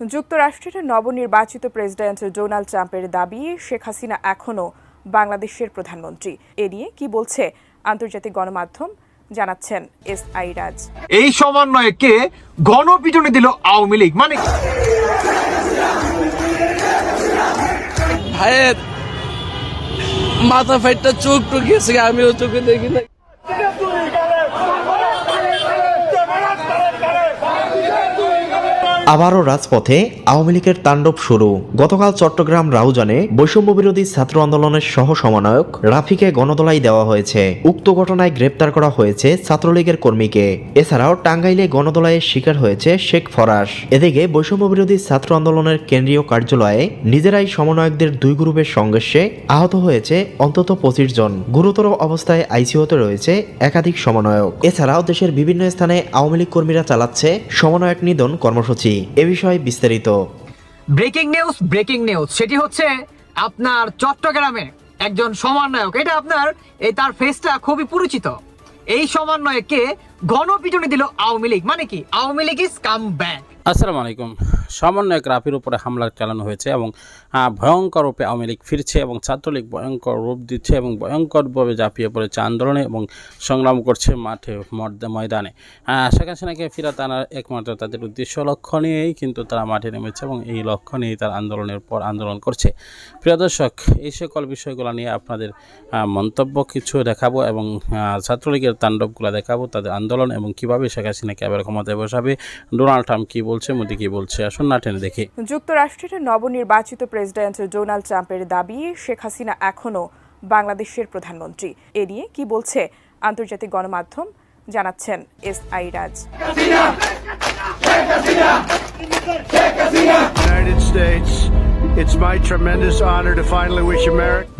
যুক্তরাষ্ট্রের নবনির্বাচিত president Donald ট্রাম্পের দাবি শেখ হাসিনা এখনও বাংলাদেশের প্রধানমন্ত্রী। এ নিয়ে কি বলছে আন্তর্জাতিক গণমাধ্যম জানাচ্ছেন এস আই রাজ। এই সমন্বয়কে গণপিটনে দিল আওয়ামী লীগ? মানে? ভাইয়ের মাথা ফাইটটা চোখ টুকিয়েছে আমিও চোখে দেখি না। আবারও রাজপথে আওয়ামী লীগের তাণ্ডব শুরু। গতকাল চট্টগ্রাম রাউজানে বৈষম্য বিরোধী ছাত্র আন্দোলনের সহ সমন্বয়ক রাফিকে গণদোলাই দেওয়া হয়েছে। উক্ত ঘটনায় গ্রেপ্তার করা হয়েছে ছাত্রলীগের কর্মীকে। এছাড়াও টাঙ্গাইলে গণদোলাইয়ের শিকার হয়েছে শেখ ফরাস। এদিকে বৈষম্য বিরোধী ছাত্র আন্দোলনের কেন্দ্রীয় কার্যালয়ে নিজেরাই সমন্বয়কদের দুই গ্রুপের সংঘর্ষে আহত হয়েছে অন্তত পঁচিশ জন। গুরুতর অবস্থায় আইসিইউতে রয়েছে একাধিক সমন্বয়ক। এছাড়াও দেশের বিভিন্ন স্থানে আওয়ামী লীগ কর্মীরা চালাচ্ছে সমন্বয়ক নিধন কর্মসূচি। এ বিষয়ে বিস্তারিত। Breaking news breaking news. সেটি হচ্ছে আপনার চট্টগ্রামে একজন সমন্বয়ক। এটা আপনার এই তার ফেসটা খুবই পরিচিত। এই সমন্বয়কে গণপিটুনি দিল আওয়ামী লীগ। মানে কি? Awami League is come back আসসালামু আলাইকুম। সমন্বয়ক রাফির উপরে হামলা চালানো হয়েছে এবং ভয়ঙ্কর রূপে আওয়ামী লীগ ফিরছে এবং ছাত্রলীগ ভয়ঙ্কর রূপ দিচ্ছে এবং ভয়ঙ্করভাবে ঝাঁপিয়ে পড়েছে আন্দোলনে এবং সংগ্রাম করছে মাঠে ময়দানে। শেখ হাসিনাকে ফিরাতে আনার একমাত্র তাদের উদ্দেশ্য লক্ষ্য নিয়েই কিন্তু তারা মাঠে নেমেছে এবং এই লক্ষ্য নিয়েই তারা আন্দোলনের পর আন্দোলন করছে। প্রিয় দর্শক, এই সকল বিষয়গুলো নিয়ে আপনাদের মন্তব্য কিছু দেখাবো এবং ছাত্রলীগের তাণ্ডবগুলো দেখাবো, তাদের আন্দোলন এবং কীভাবে শেখ হাসিনাকে আবার ক্ষমতায় বসাবে, ডোনাল্ড ট্রাম্প কী বলছে, মোদি কী বলছে আসুন না টেনে দেখে। যুক্তরাষ্ট্রের নবনির্বাচিত প্রেসিডেন্ট ডোনাল্ড ট্রাম্পের দাবি শেখ হাসিনা এখনও বাংলাদেশের প্রধানমন্ত্রী। এ নিয়ে কি বলছে আন্তর্জাতিক গণমাধ্যম জানাচ্ছেন S I Raj. United States.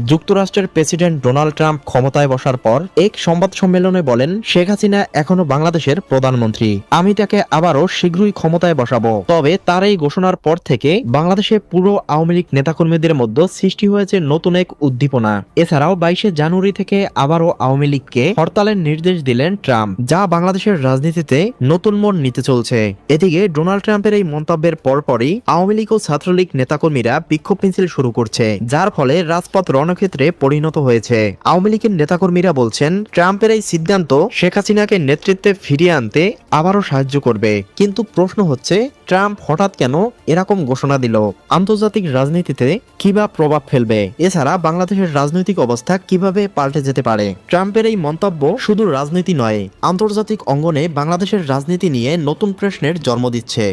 যুক্তরাষ্ট্রের প্রেসিডেন্ট ডোনাল্ড ট্রাম্প ক্ষমতায় বসার পর এক সংবাদ সম্মেলনে বলেন, শেখ হাসিনা এখনও বাংলাদেশের প্রধানমন্ত্রী। আমি তাকে আবারও শীঘ্রই ক্ষমতায় বসাবো। তবে তার এই ঘোষণার পর থেকে বাংলাদেশে পুরো আওয়ামী লীগ নেতাকর্মীদের মধ্যে সৃষ্টি হয়েছে নতুন এক উদ্দীপনা। এছাড়াও বাইশে জানুয়ারি থেকে আবারও আওয়ামী লীগকে হরতালের নির্দেশ দিলেন ট্রাম্প, যা বাংলাদেশের রাজনীতিতে নতুন মোড় নিতে চলছে। এদিকে ডোনাল্ড ট্রাম্পের এই মন্তব্যের পরপরই আওয়ামী লীগ ও ছাত্রলীগ নেতাকর্মীরা বিক্ষোভ মিছিল শুরু করছে যার ফলে রাজপথ রণক্ষেত্রে পরিণত হয়েছে। আওয়ামী লীগের নেতাকর্মীরা বলছেন ট্রাম্পের এই সিদ্ধান্ত শেখ হাসিনাকে নেতৃত্বে ফিরিয়ে আনতে আবারও সাহায্য করবে। কিন্তু প্রশ্ন হচ্ছে ট্রাম্প হঠাৎ কেন এরকম ঘোষণা দিল? আন্তর্জাতিক রাজনীতিতে কিবা প্রভাব ফেলবে? এছাড়া বাংলাদেশের রাজনৈতিক অবস্থা কীভাবে পাল্টে যেতে পারে? ট্রাম্পের এই মন্তব্য শুধু রাজনীতি নয় আন্তর্জাতিক অঙ্গনে বাংলাদেশের রাজনীতি নিয়ে নতুন প্রশ্নের জন্ম দিচ্ছে।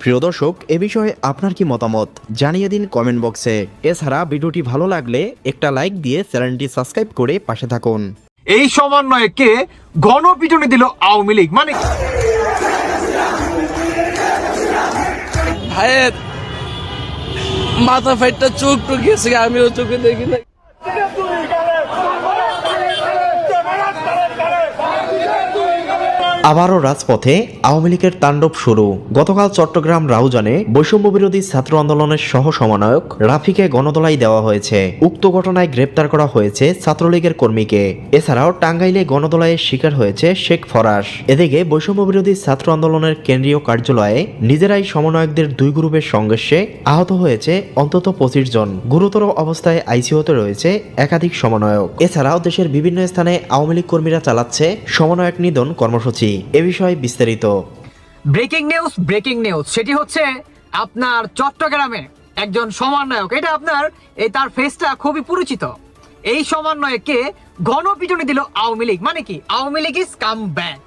প্রিয় দর্শক এ বিষয়ে আপনার কি মতামত? জানিয়ে দিন কমেন্ট বক্সে। এছাড়া ভিডিওটি ভালো লাগলে একটা লাইক দিয়ে চ্যানেলটি সাবস্ক্রাইব করে পাশে থাকুন। এই সমন্বয়কে গণপিটুনি দিল আওয়ামী লীগ? মানে? ভাইয়ের মাথা ফাইটটা চোখ টুকিয়েছে আমিও চোখে দেখি না আবারও রাজপথে আওয়ামী লীগের তাণ্ডব শুরু। গতকাল চট্টগ্রাম রাউজানে বৈষম্য বিরোধী ছাত্র আন্দোলনের সহ সমন্বয়ক রাফিকে গণদোলাই দেওয়া হয়েছে। উক্ত ঘটনায় গ্রেপ্তার করা হয়েছে ছাত্রলীগের কর্মীকে। এছাড়াও টাঙ্গাইলে গণদোলাইয়ের শিকার হয়েছে শেখ ফরাস। এদিকে বৈষম্য বিরোধী ছাত্র আন্দোলনের কেন্দ্রীয় কার্যালয়ে নিজেরাই সমন্বয়কদের দুই গ্রুপের সংঘর্ষে আহত হয়েছে অন্তত পঁচিশ জন। গুরুতর অবস্থায় আইসিইউতে রয়েছে একাধিক সমন্বয়ক। এছাড়াও দেশের বিভিন্ন স্থানে আওয়ামী লীগ কর্মীরা চালাচ্ছে সমন্বয়ক নিধন কর্মসূচি। এ বিষয়ে বিস্তারিত। Breaking news breaking news. সেটি হচ্ছে আপনার চট্টগ্রামে একজন সমন্বয়ক। এটা আপনার, এই তার ফেসটা খুবই পরিচিত। এই সমন্বয়কে গণপিটুনি দিল আওয়ামী লীগ। মানে কি? Awami League is come back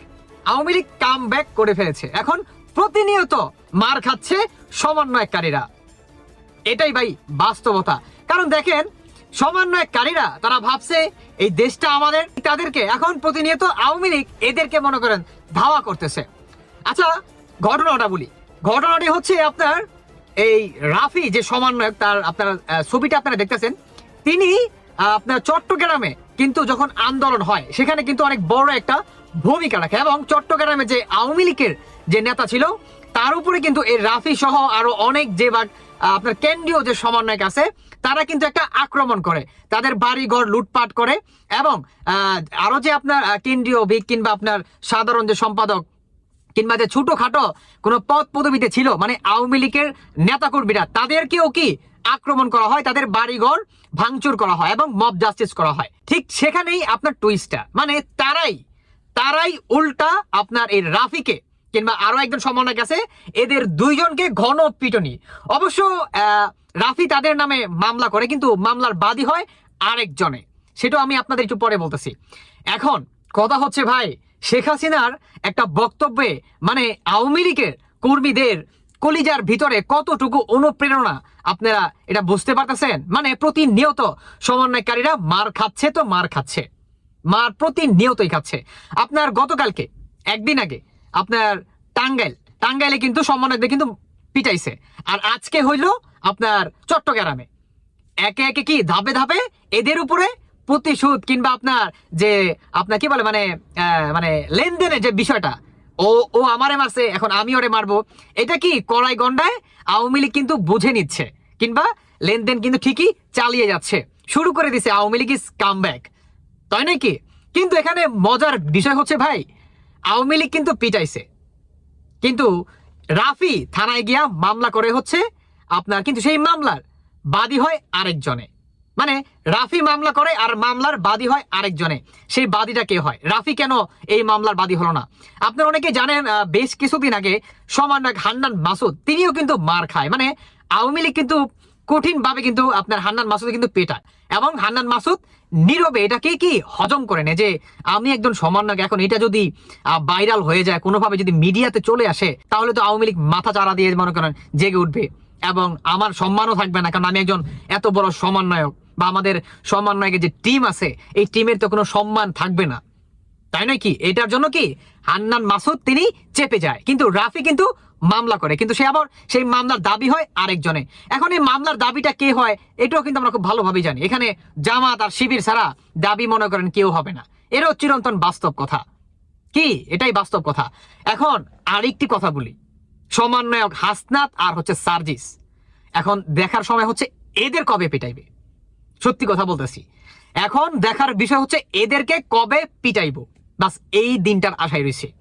Awami League come back করে ফেলেছে। এখন প্রতিনিয়ত মার খাচ্ছে সমন্বয়কারীরা। এটাই ভাই বাস্তবতা। কারণ দেখেন সমন্বয়কারীরা তারা ভাবছে এই দেশটা আমাদের, তাদেরকে এখন প্রতিনিয়ত আওয়ামী লীগ এদেরকে মনে করেন ধাওয়া করতেছে। আচ্ছা ঘটনাটা বলি। ঘটনাটি হচ্ছে আপনার এই রাফি যে সমন্বয়ক, তার আপনার ছবিটা আপনারা দেখতেছেন, তিনি আপনার চট্টগ্রামে কিন্তু যখন আন্দোলন হয়, সেখানে কিন্তু অনেক বড় একটা ভূমিকা রাখে এবং চট্টগ্রামে যে আওয়ামী লীগের যে নেতা ছিল, তার উপরে কিন্তু এই রাফি সহ আরও অনেক যে আপনার কেন্দ্রীয় যে সমন্বয়ক আছে তারা কিন্তু একটা আক্রমণ করে। তাদের বাড়িঘর লুটপাট করে এবং আহ, আরও যে আপনার কেন্দ্রীয় ভিক কিংবা আপনার সাধারণ যে সম্পাদক কিংবা যে ছোটোখাটো কোনো পদ পদবিতে ছিল মানে আওয়ামী লীগের নেতাকর্মীরা তাদেরকেও কি আক্রমণ করা হয়? তাদের বাড়িঘর ভাঙচুর করা হয় এবং মব জাস্টিস করা হয়। ঠিক সেখানেই আপনার টুইস্টটা মানে তারাই তারাই উল্টা আপনার এই রাফিকে কিংবা আরও একজন সমন্বয় আছে। এদের দুইজনকে ঘন পিটনি। অবশ্য রাফি তাদের নামে মামলা করে, কিন্তু মামলার বাদী হয় আরেকজনে। সেটাও আমি আপনাদের একটু পরে বলতেছি। এখন কথা হচ্ছে ভাই, শেখ হাসিনার একটা বক্তব্যে মানে আওয়ামী লীগের কর্মীদের কলিজার ভিতরে কতটুকু অনুপ্রেরণা আপনারা এটা বুঝতে পারতেছেন? মানে প্রতিনিয়ত সমন্বয়কারীরা মার খাচ্ছে তো মার খাচ্ছে। মার প্রতিনিয়তই খাচ্ছে। আপনার গতকালকে, একদিন আগে আপনার টাঙ্গাইল। টাঙ্গাইলে কিন্তু সমন্বয়কদের কিন্তু পিটাইছে। আর আজকে হইল আপনার চট্টগ্রামে। একে একে কি ধাপে ধাপে এদের উপরে প্রতিশোধ কিংবা আপনার যে আপনার কি বলে মানে মানে লেনদেনের যে বিষয়টা, ও ও আমারে মারছে, এখন আমি ওরে মারবো, এটা কি কড়াই গন্ডায় আওয়ামী লীগ কিন্তু বুঝে নিচ্ছে, কিংবা লেনদেন কিন্তু ঠিকই চালিয়ে যাচ্ছে, শুরু করে দিছে Awami League is come back তাই নাকি? কিন্তু এখানে মজার বিষয় হচ্ছে ভাই আওয়ামী লীগ কিন্তু পিটাইছে। কিন্তু রাফি থানায় গিয়া মামলা করে হচ্ছে আপনার কিন্তু সেই মামলার বাদী হয় আরেকজনে। মানে রাফি মামলা করে আর মামলার বাদী হয় আরেকজনে। সেই বাদীটা কে হয়? রাফি কেন এই মামলার বাদী হলো না? আপনারা অনেকে জানেন বেশ কিছুদিন আগে সমন্বয়ক হান্নান মাসুদ, তিনিও কিন্তু মার খায়। মানে আওয়ামী লীগ কিন্তু কঠিনভাবে কিন্তু আপনার হান্নান মাসুদ কিন্তু পেটায়। এবং হান্নান মাসুদ নীরবে এটাকে কি হজম করে নেয় যে, আমি একজন সমন্বয়ক, এখন এটা যদি ভাইরাল হয়ে যায়, কোনোভাবে যদি মিডিয়াতে চলে আসে, তাহলে তো আওয়ামী লীগ মাথা চারা দিয়ে মনে করেন জেগে উঠবে। এবং আমার সম্মানও থাকবে না, কারণ আমি একজন এত বড় সমন্বয়ক বা আমাদের সমন্বয়কের যে টিম আছে, এই টিমের তো কোনো সম্মান থাকবে না। তাই নয় কি? এটার জন্য কি হান্নান মাসুদ তিনি চেপে যায়। কিন্তু রাফি কিন্তু মামলা করে। কিন্তু সে আবার সেই মামলার দাবি হয় আরেকজনে। এখন এই মামলার দাবিটা কে হয়, এটাও কিন্তু আমরা খুব ভালোভাবে জানি। এখানে জামাত আর শিবির ছাড়া দাবি মনে করেন কেউ হবে না। এরও চিরন্তন বাস্তব কথা। কি? এটাই বাস্তব কথা। এখন আরেকটি কথা বলি। সমন্বয়ক হাসনাত আর হচ্ছে সার্জিস। এখন দেখার সময় হচ্ছে এদের কবে পিটাইবে? সত্যি কথা বলতেছি। এখন দেখার বিষয় হচ্ছে এদেরকে কবে পিটাইব? বাস এই দিনটার আশায় রয়েছে।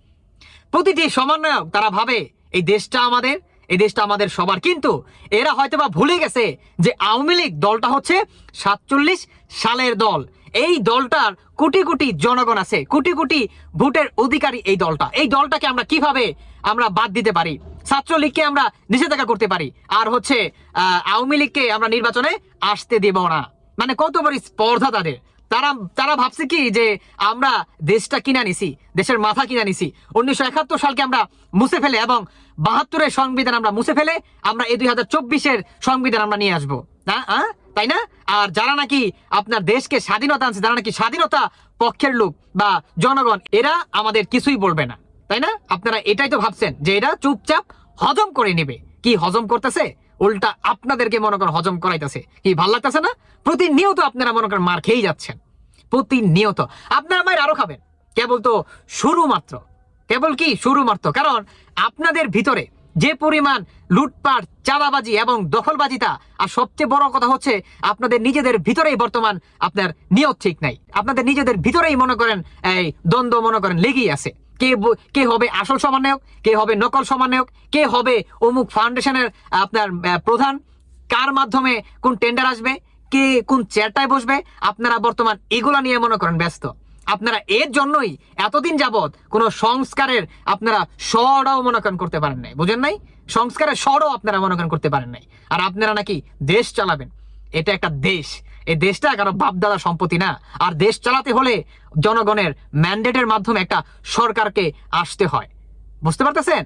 প্রতিটি সমন্বয়ক তারা ভাবে এই দেশটা আমাদের এই দেশটা আমাদের সবার। কিন্তু এরা হয়তোবা ভুলে গেছে যে আওয়ামী লীগ দলটা হচ্ছে সাতচল্লিশ সালের দল। এই দলটার কোটি কোটি জনগণ আছে কোটি কোটি ভোটের অধিকারী এই দলটা। এই দলটাকে আমরা কীভাবে আমরা বাদ দিতে পারি? ছাত্রলীগকে আমরা নিষেধাজ্ঞা করতে পারি। আর হচ্ছে আহ, আওয়ামী লীগকে আমরা নির্বাচনে আসতে দেব না। মানে কত বড় স্পর্ধা তাদের। তারা তারা ভাবছে কি যে আমরা দেশটা কিনা নিছি দেশের মাথা কিনা নিছি উনিশশো একাত্তর সালকে আমরা মুছে ফেলে এবং বাহাত্তরের সংবিধান আমরা মুছে ফেলে আমরা এই দুই হাজার চব্বিশের সংবিধান আমরা নিয়ে আসব। না আহ? তাই না? আর যারা নাকি আপনার দেশকে স্বাধীনতা আনছে, যারা নাকি স্বাধীনতা পক্ষের লোক বা জনগণ, এরা আমাদের কিছুই বলবে না। তাই না? আপনারা এটাই তো ভাবছেন যে এরা চুপচাপ হজম করে নেবে। কি হজম করতেছে? উল্টা আপনাদেরকে মনে করেন হজম করাইতেছে। কি, ভালো লাগতেছে না? প্রতিনিয়ত আপনারা মনে করেন মার খেয়েই যাচ্ছেন। প্রতিনিয়ত। আপনারা মায়ের আরও খাবেন। কেবল তো শুরু মাত্র। কেবল কি? শুরু মাত্র। কারণ আপনাদের ভিতরে যে পরিমাণ লুটপাট, চাঁদাবাজি এবং দখলবাজিতা আর সবচেয়ে বড় কথা হচ্ছে আপনাদের নিজেদের ভিতরেই বর্তমান আপনার নিয়ত ঠিক নাই। আপনাদের নিজেদের ভিতরেই মনে করেন এই দ্বন্দ্ব মনে করেন লেগেই আছে। কে কে হবে আসল সমন্বয়ক, কে হবে নকল সমন্বয়ক, কে হবে অমুক ফাউন্ডেশনের, আপনার প্রধান, কার মাধ্যমে কোন টেন্ডার আসবে, কে কোন চেয়ারটায় বসবে, আপনারা বর্তমান এগুলা নিয়ে মনে করেন ব্যস্ত। আপনারা এর জন্যই এতদিন যাবৎ কোনো সংস্কারের আপনারা স্বরাও করেন করতে পারেন নাই। বুঝেন নাই? সংস্কারের স্বরও আপনারা মনে করেন করতে পারেন নাই। আর আপনারা নাকি দেশ চালাবেন। এটা একটা দেশ। এই দেশটা কারও বাপদাদা সম্পত্তি না। আর দেশ চালাতে হলে জনগণের ম্যান্ডেটের মাধ্যমে একটা সরকারকে আসতে হয়। বুঝতে পারতেছেন?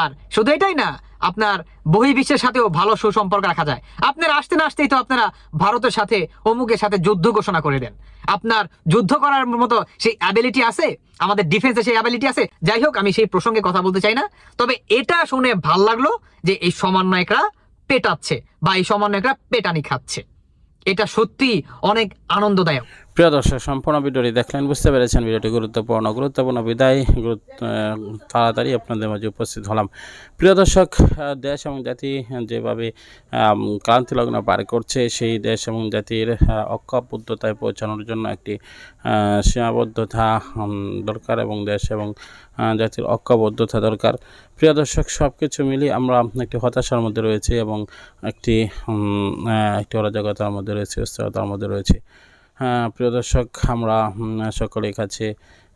আর শুধু এটাই না, আপনার বহির্বিশ্বের সাথেও ভালো সুসম্পর্ক রাখা যায়। আপনার আসতে না আসতেই তো আপনারা ভারতের সাথে, অমুকের সাথে যুদ্ধ ঘোষণা করে দেন। আপনার যুদ্ধ করার মতো সেই অ্যাবিলিটি আছে? আমাদের ডিফেন্সে সেই অ্যাবিলিটি আছে? যাই হোক, আমি সেই প্রসঙ্গে কথা বলতে চাই না। তবে এটা শুনে ভালো লাগল যে এই সমন্বয়করা পেটাচ্ছে বা এই সমন্বয়করা পেটানি খাচ্ছে। এটা সত্যি অনেক আনন্দদায়ক। প্রিয় দর্শক সম্পূর্ণ ভিডিওটি দেখলেন বুঝতে পেরেছেন ভিডিওটি গুরুত্বপূর্ণ। গুরুত্বপূর্ণ বিদায় গুরুত্ব তাড়াতাড়ি আপনাদের মাঝে উপস্থিত হলাম। প্রিয় দর্শক দেশ এবং জাতি যেভাবে আম, ক্রান্তি লগ্ন পার করছে সেই দেশ এবং জাতির আহ, ঐক্যবদ্ধতায় পৌঁছানোর জন্য একটি সীমাবদ্ধতা দরকার এবং দেশ এবং জাতির ঐক্যবদ্ধতা দরকার। প্রিয় দর্শক সব কিছু মিলিয়ে আমরা একটি হতাশার মধ্যে রয়েছি এবং একটি একটি অরাজকতার মধ্যে রয়েছে অস্থিরতার মধ্যে রয়েছে। প্রিয় দর্শক, আমরা সকলের কাছে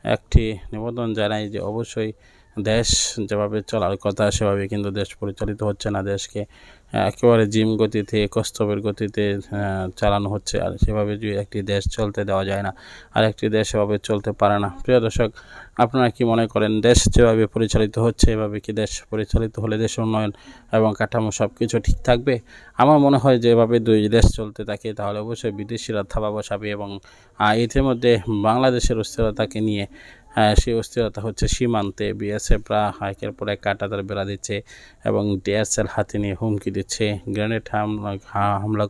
একটি নিবেদন জানাই যে অবশ্যই দেশ যেভাবে চলার কথা সেভাবে কিন্তু দেশ পরিচালিত হচ্ছে না। দেশকে একেবারে জিম গতিতে, কস্তবের গতিতে চালানো হচ্ছে আর সেভাবে যদি একটি দেশ চলতে দেওয়া যায় না, আর একটি দেশ সেভাবে চলতে পারে না। প্রিয় দর্শক, আপনারা কি মনে করেন দেশ যেভাবে পরিচালিত হচ্ছে, এভাবে কি দেশ পরিচালিত হলে দেশের উন্নয়ন এবং কাঠামো সব কিছু ঠিক থাকবে? আমার মনে হয় যে এভাবে দুই দেশ চলতে থাকে, তাহলে অবশ্যই বিদেশিরা থাবা বসাবে এবং ইতিমধ্যে বাংলাদেশের অস্থিরতাকে নিয়ে সেই অস্থিরতা হচ্ছে সীমান্তে বিএসএফরা হাইকের পরে কাটাতার বেড়া দিচ্ছে এবং ডিএসএল হাতে নিয়ে হুমকি দিচ্ছে। গ্রেনেড হামলা হামলা